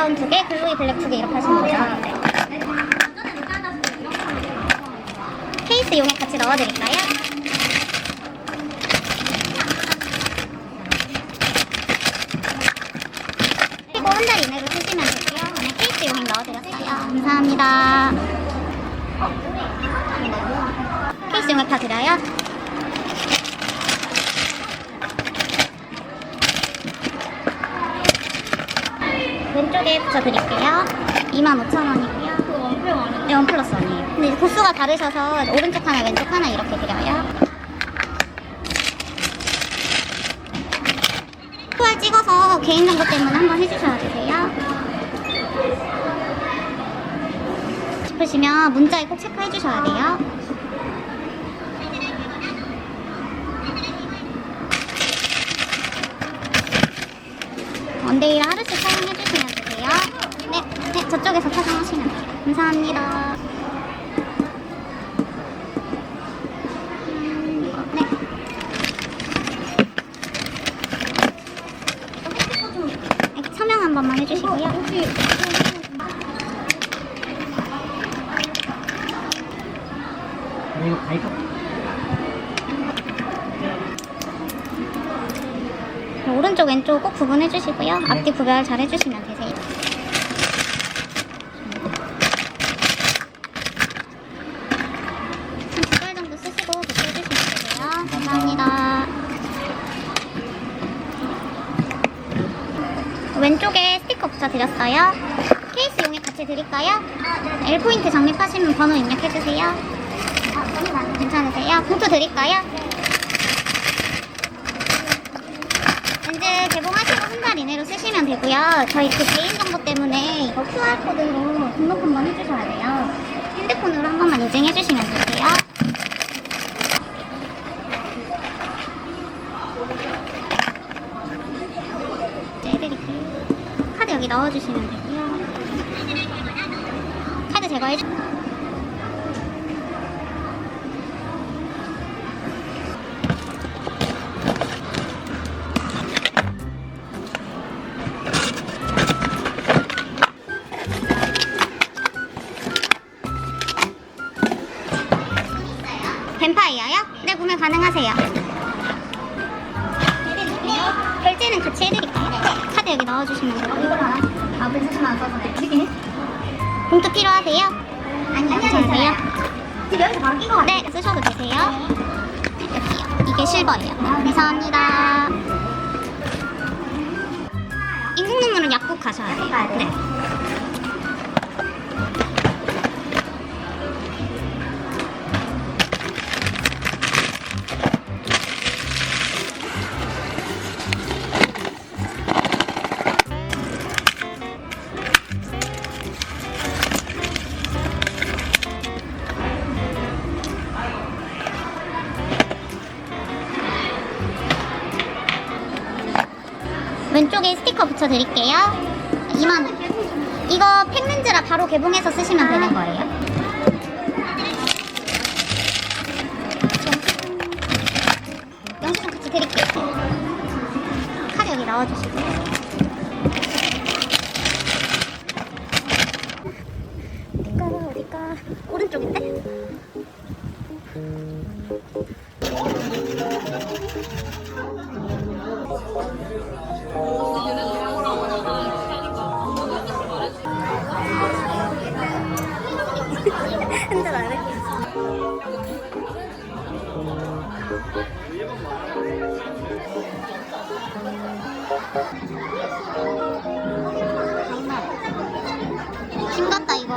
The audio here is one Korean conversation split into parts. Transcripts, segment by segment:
브라운 두 개, 글로이 블랙 두 개 이렇게 하시는 거죠? 네. 케이스 용액 같이 넣어드릴까요? 그리고 한 달 이내로 쓰시면 되고요. 네, 케이스 용액 넣어드렸어요. 감사합니다. 케이스 용액 다 드려요? 왼쪽에 붙여드릴게요. 25,000원이고요. 그거 원플 원은 네, 원 플러스 원이에요. 근데 이제 도수가 다르셔서 오른쪽 하나, 왼쪽 하나 이렇게 드려요. QR 찍어서 개인정보 때문에 한번 해주셔야 되세요. 싶으시면 문자에 꼭 체크해 주셔야 돼요. 원데이를 하루씩 사용해 주시면 되세요. 네, 네, 저쪽에서 착용하시면 돼요. 감사합니다. 음, 이거, 네. 네, 서명 한 번만 해주시고요. 이거 가입 네, 오른쪽 왼쪽 꼭 구분해 주시고요. 앞뒤 구별 잘 해주시면 되세요. 한 두달 정도 쓰시고 교체해 주시면 되고요. 감사합니다. 왼쪽에 스티커 붙여드렸어요. 케이스 용액 같이 드릴까요? L포인트 적립하시면 번호 입력해주세요. 괜찮으세요? 봉투 드릴까요? 이제 개봉하시고 한 달 이내로 쓰시면 되고요. 저희 그 개인정보 때문에 이거 QR코드로 등록 한번 해주셔야 돼요. 핸드폰으로 한 번만 인증해주시면 되세요. 이제 해드릴게요. 카드 여기 넣어주시면 되고요. 카드 제거해주 넣어주시면 되고 이걸 하나? 아, 무슨 안 써서 네. 봉투 필요하세요? 아니요, 괜찮으세요? 지금 여기서 바로 끼고 네, 쓰셔도 되세요. 여기요. 이게 실버예요. 감사합니다. 인공 눈물은 약국 가셔야 돼요. 네. 왼쪽에 스티커 붙여드릴게요. 2만 원. 이거 팩렌즈라 바로 개봉해서 쓰시면 되는 거예요. 영수증 같이 드릴게요. 카드 여기 넣어주시고. 어딜까, 어딜까. 오른쪽인데? 흔들. 싱겁다 이거.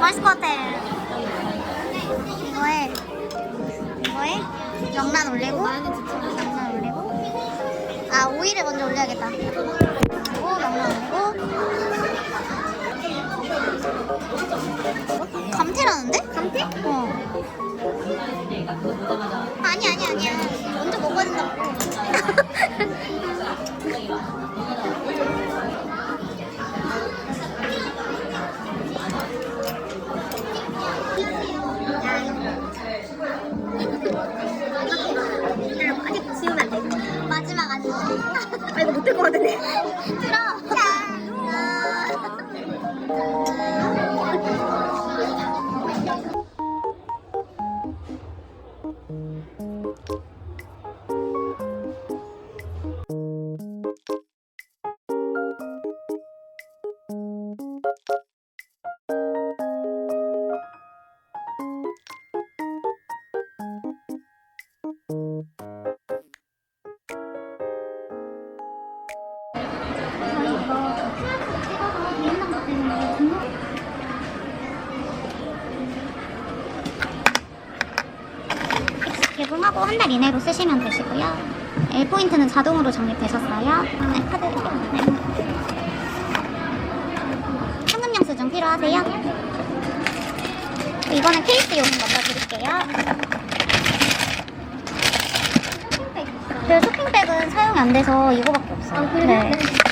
맛있을 것 같아. 이거에 명란 올리고 명란 올리고 아 오이를 먼저 올려야겠다. 그리고 명란 올리고 감태라는데? 감태? 어. 아니 아니 아니야. 먼저 먹어야 된다고. 하고 한 달 이내로 쓰시면 되시고요. L포인트는 자동으로 적립되셨어요. 네, 카드 네. 현금 영 수증 필요하세요? 이거는 케이스 요금 먼저 드릴게요. 그 쇼핑백은 사용이 안 돼서 이거밖에 없어요. 아, 그래요? 네.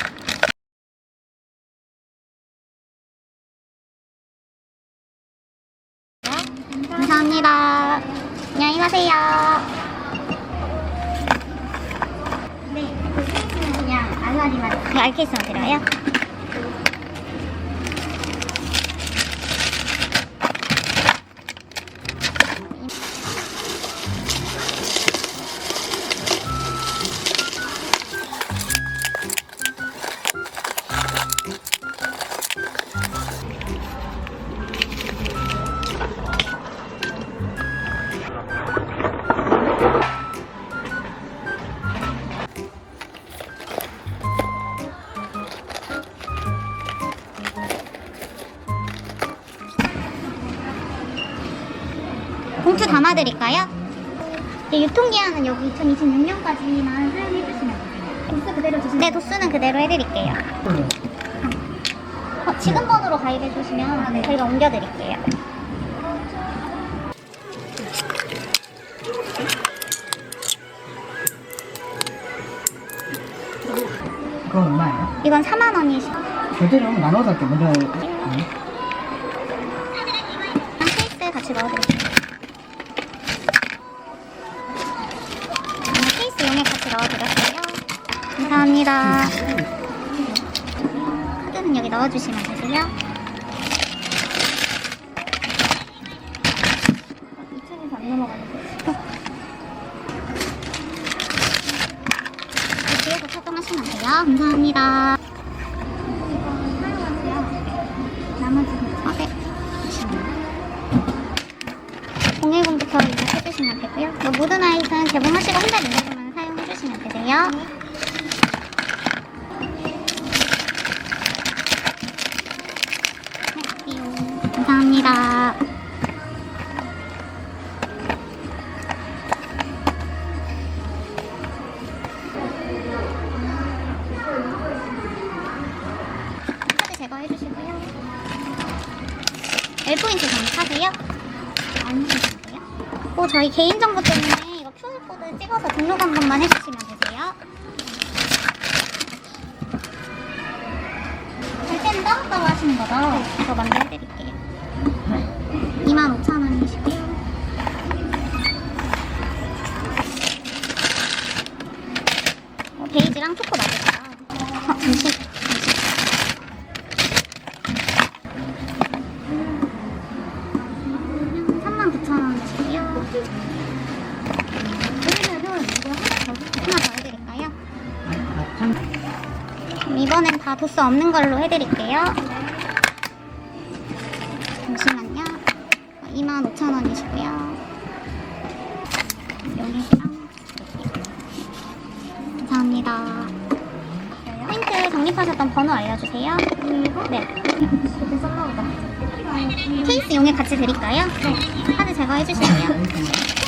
봉투 담아드릴까요? 네, 유통기한은 여기 2026년까지만 사용해 주시면 돼요. 도수 그대로 주시면. 네, 도수는 그대로 해드릴게요. 어, 지금 번호로 가입해 주시면 저희가 옮겨드릴게요. 그건 얼마예요? 이건 4만 원이시고 결제를 나눠서 할게 먼저 네. 케이스에 같이 넣어드릴게요. 네, 케이스 용에 같이 넣어드렸어요. 감사합니다. 카드는 여기 넣어주시면 되세요. 2층에서 안 넘어가는 거. 네, 뒤에서 착용하시면 돼요. 감사합니다. 나머지 아, 네. 010부터 입력해주시면 되고요. 뭐 모든 아이템 개봉하시고 한 달 이내로만 사용해주시면 되세요. 저희 개인정보 때문에 이거 QR코드 찍어서 등록 한 번만 해주시면 되세요. 갈 때는 따로따로 하시는 거죠? 저 먼저 해드릴게요. 25,000원이시고요. 다 도수 없는 걸로 해드릴게요. 잠시만요. 25,000원이시고요. 용액이랑 감사합니다. 포인트 적립하셨던 번호 알려주세요. 네. 케이스 용액 같이 드릴까요? 네. 카드 제거해주시고요.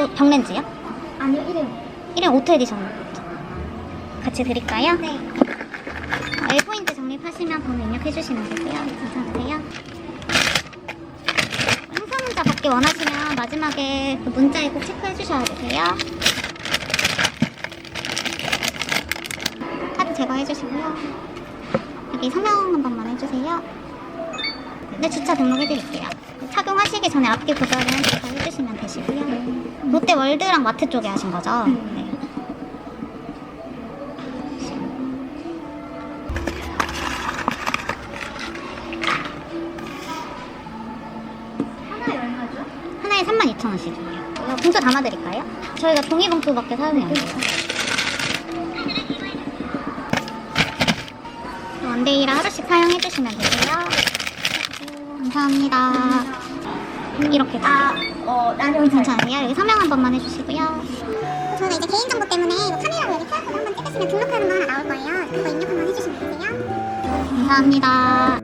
오투 병렌즈요? 아니요, 이래요. 1회 오토 에디션 같이 드릴까요? 네. L포인트 적립하시면 번호 입력해주시면 되고요. 괜찮으세요? 행사 문자 받기 원하시면 마지막에 그 문자에 꼭 체크해주셔야 되세요. 카드 제거해주시고요. 여기 성명 한 번만 해주세요. 네, 주차 등록해드릴게요. 착용하시기 전에 앞뒤 조절은 잘 해주시면 되시고요. 롯데 월드랑 마트 쪽에 하신 거죠? 네. 하나에 얼마죠? 하나에 32,000원씩이에요. 이거 봉투 담아드릴까요? 저희가 종이 봉투밖에 사용이 안 돼요. 원데이라 하루씩 사용해주시면 되고요. 감사합니다. 이렇게 아, 어, 나는 괜찮으세요? 여기 서명 한 번만 해주시고요. 저는 이제 개인정보 때문에 이거 카메라로 여기 QR코드 한번 찍으시면 등록하는 거 하나 나올 거예요. 그거 입력 한번 해주시면 되세요. 감사합니다.